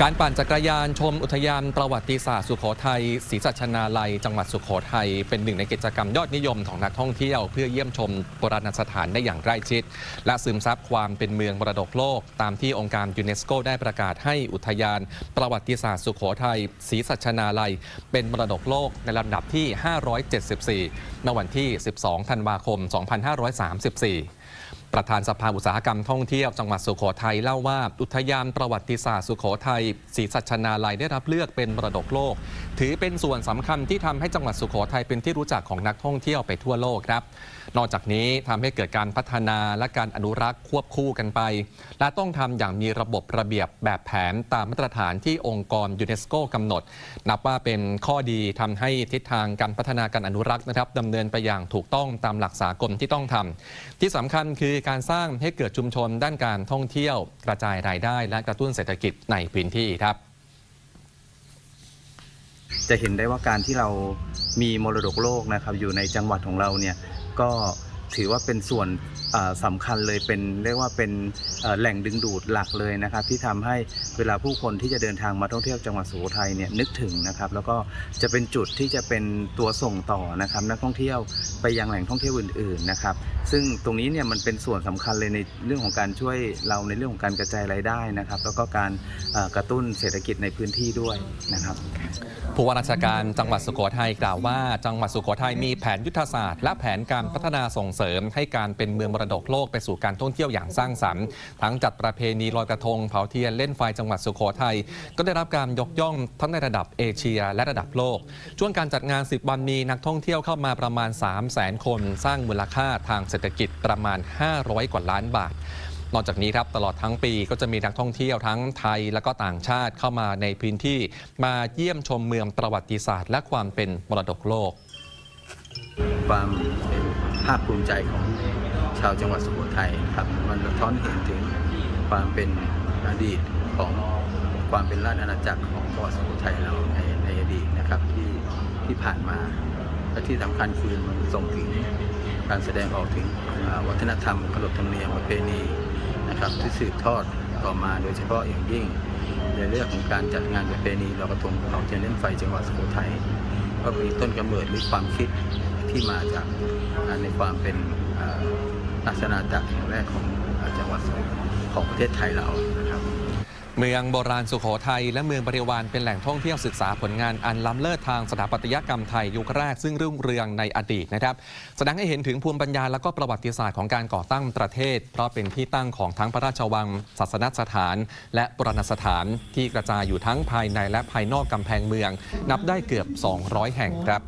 การปั่นจักรยานชมอุทยานประวัติศาสตร์สุโขทัยศรีสัชนาลัย จังหวัดสุโขทัยเป็นหนึ่งในกิจกรรมยอดนิยมของนักท่องเที่ยว เพื่อเยี่ยมชมโบราณสถานได้อย่างใกล้ชิด และซึมซับความเป็นเมืองมรดกโลก ตามที่องค์การยูเนสโกได้ประกาศให้อุทยานประวัติศาสตร์สุโขทัยศรีสัชนาลัย เป็นมรดกโลกในลำดับที่ 574เมื่อวันที่ 12 ธันวาคม 2534 ประธานสภาอุตสาหกรรมท่องเที่ยวจังหวัดสุโขทัยเล่าว่าอุทยานประวัติศาสตร์สุโขทัยศรีสัชนาลัยได้รับเลือกเป็นมรดกโลก ถือเป็นส่วนสำคัญที่ทำให้จังหวัดสุโขทัยเป็นที่รู้จักของนักท่องเที่ยวไปทั่วโลกครับ นอกจากนี้ทำให้เกิดการพัฒนาและการอนุรักษ์ควบคู่กันไป และต้องทำอย่างมีระบบระเบียบแบบแผนตามมาตรฐานที่องค์กรยูเนสโกกำหนด นับว่าเป็นข้อดีทำให้ทิศทางการพัฒนาการอนุรักษ์นะครับดำเนินไปอย่างถูกต้องตามหลักสากลที่ต้องทำที่สำคัญคือการสร้างให้เกิดชุมชนด้านการท่องเที่ยว กระจายรายได้ และกระตุ้นเศรษฐกิจในพื้นที่ครับ จะเห็นได้ว่าการที่เรามีมรดกโลกนะครับอยู่ในจังหวัดของเราเนี่ยก็ ถือว่าเป็นส่วนอ่าสำคัญเลยเป็นเรียกว่าเป็นแหล่งดึงดูดหลักเลยนะครับที่ทำให้เวลาผู้คนที่จะเดินทางมาท่องเที่ยวจังหวัดสุโขทัยเนี่ยนึกถึงนะครับแล้วก็จะเป็นจุดที่จะเป็นตัวส่งต่อนะครับนักท่องเที่ยวไปยังแหล่งท่องเที่ยวอื่นๆนะครับซึ่งตรงนี้เนี่ยมันเป็นส่วนสำคัญเลยในเรื่องของการช่วยเราในเรื่องของการกระจายรายได้นะครับ แล้วก็การกระตุ้นเศรษฐกิจในพื้นที่ด้วยนะครับผู้ว่าราชการจังหวัดสุโขทัยกล่าวว่า จังหวัดสุโขทัยมีแผนยุทธศาสตร์ และแผนการพัฒนาส่งเสริมริมให้การเป็นเมืองมรดกโลกไปสู่การท่องเที่ยวอย่างสร้างสรรค์ ทั้งจัดประเพณีลอยกระทงเผาเทียนเล่นไฟจังหวัดสุโขทัยก็ได้รับการยกย่องทั้งในระดับเอเชีย และระดับโลก ช่วงการจัดงาน 10 วันมีนักท่องเที่ยวเข้ามาประมาณ 3 0 0 0 0 0 คน สร้างมูลค่าทางเศรษฐกิจประมาณ 500 กว่าล้านบาทนอกจากนี้ครับตลอดทั้งปีก็จะมีนักท่องเที่ยวทั้งไทยและก็ต่างชาติเข้ามาในพื้นที่ มาเยี่ยมชมเมืองประวัติศาสตร์ และความเป็นมรดกโลกความ ภาคภูมิใจของชาวจังหวัดสุโขทัยครับ มันสะท้อนเห็นถึงความเป็นอดีตของความเป็นราชอาณาจักรของจังหวัดสุโขทัยเราในในอดีตนะครับที่ที่ผ่านมาและที่สำคัญคือมันส่งถึงการแสดงออกถึงวัฒนธรรมขนบธรรมเนียมประเพณีนะครับที่สืบทอดต่อมาโดยเฉพาะอย่างยิ่งในเรื่องของการจัดงานประเพณีลอยกระทงเผาเทียนเล่นไฟจังหวัดสุโขทัยก็มีต้นกำเนิดหรือความคิด ที่มาจากในความเป็นอาลักษณะจักรแห่งแรกของจังหวัดของประเทศไทยเรานะครับเมืองโบราณสุโขทัยและเมืองบริวารเป็นแหล่งท่องเที่ยวศึกษาผลงานอันล้ำเลิศทางสถาปัตยกรรมไทยยุคแรกซึ่งรุ่งเรืองในอดีตนะครับ แสดงให้เห็นถึงภูมิปัญญาและก็ประวัติศาสตร์ของการก่อตั้งประเทศ เพราะเป็นที่ตั้งของทั้งพระราชวัง ศาสนสถาน และโบรณสถานที่กระจายอยู่ทั้งภายในและภายนอกกำแพงเมือง นับได้เกือบ 200 แห่งครับ